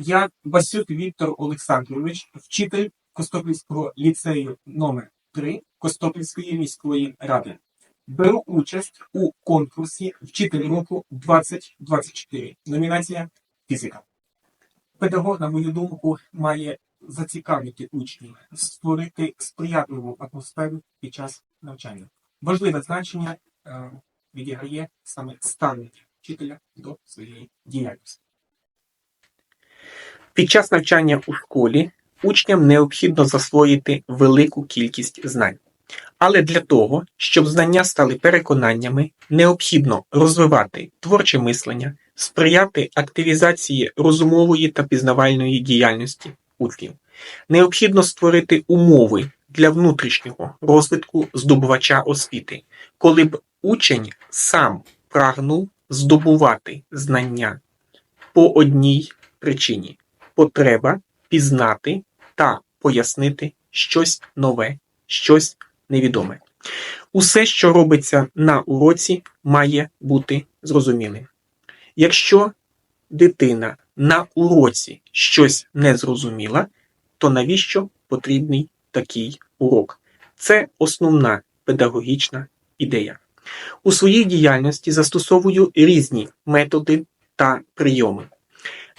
Я Басюк Віктор Олександрович, вчитель Костопільського ліцею номер 3 Костопільської міської ради. Беру участь у конкурсі Вчитель року 2024. Номінація фізика. Педагог, на мою думку, має зацікавити учнів, створити сприятливу атмосферу під час навчання. Важливе значення е, відіграє саме ставлення вчителя до своєї діяльності. Під час навчання у школі учням необхідно засвоїти велику кількість знань. Але для того, щоб знання стали переконаннями, необхідно розвивати творче мислення, сприяти активізації розумової та пізнавальної діяльності учнів. Необхідно створити умови для внутрішнього розвитку здобувача освіти, коли б учень сам прагнув здобувати знання по одній причині потреба пізнати та пояснити щось нове, щось невідоме. Усе, що робиться на уроці, має бути зрозумілим. Якщо дитина на уроці щось не зрозуміла, то навіщо потрібний такий урок? Це основна педагогічна ідея. У своїй діяльності застосовую різні методи та прийоми.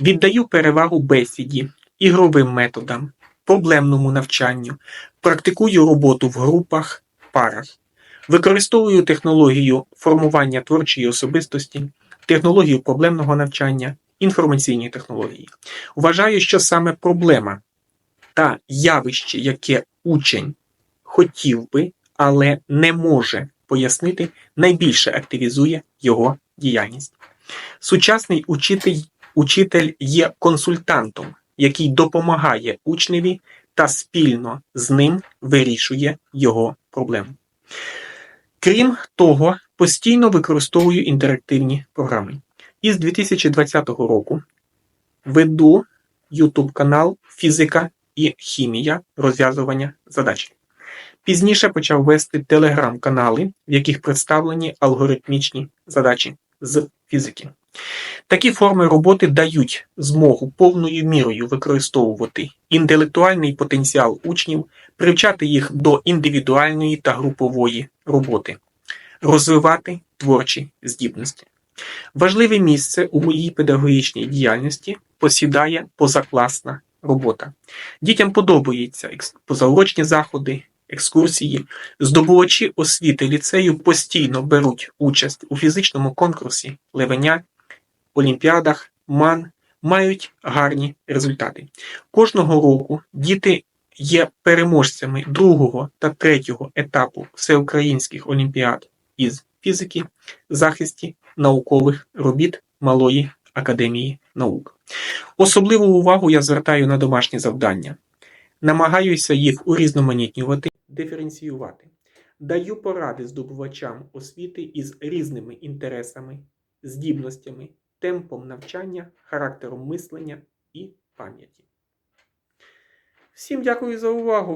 Віддаю перевагу бесіді, ігровим методам, проблемному навчанню, практикую роботу в групах, парах, використовую технологію формування творчої особистості, технологію проблемного навчання, інформаційні технології. Вважаю, що саме проблема та явище, яке учень хотів би, але не може пояснити, найбільше активізує його діяльність. Сучасний учитель Учитель є консультантом, який допомагає учневі та спільно з ним вирішує його проблему. Крім того, постійно використовую інтерактивні програми. Із 2020 року веду YouTube канал Фізика і хімія розв'язування задач. Пізніше почав вести телеграм-канали, в яких представлені алгоритмічні задачі з фізики. Такі форми роботи дають змогу повною мірою використовувати інтелектуальний потенціал учнів, привчати їх до індивідуальної та групової роботи, розвивати творчі здібності. Важливе місце у моїй педагогічній діяльності посідає позакласна робота. Дітям подобаються позаурочні заходи, екскурсії. Здобувачі освіти ліцею постійно беруть участь у фізичному конкурсі Левеня олімпіадах, МАН мають гарні результати. Кожного року діти є переможцями другого та третього етапу всеукраїнських олімпіад із фізики, захисті наукових робіт Малої академії наук. Особливу увагу я звертаю на домашні завдання. Намагаюся їх урізноманітнювати, диференціювати. Даю поради здобувачам освіти із різними інтересами, здібностями, темпом навчання, характером мислення і пам'яті. Всім дякую за увагу!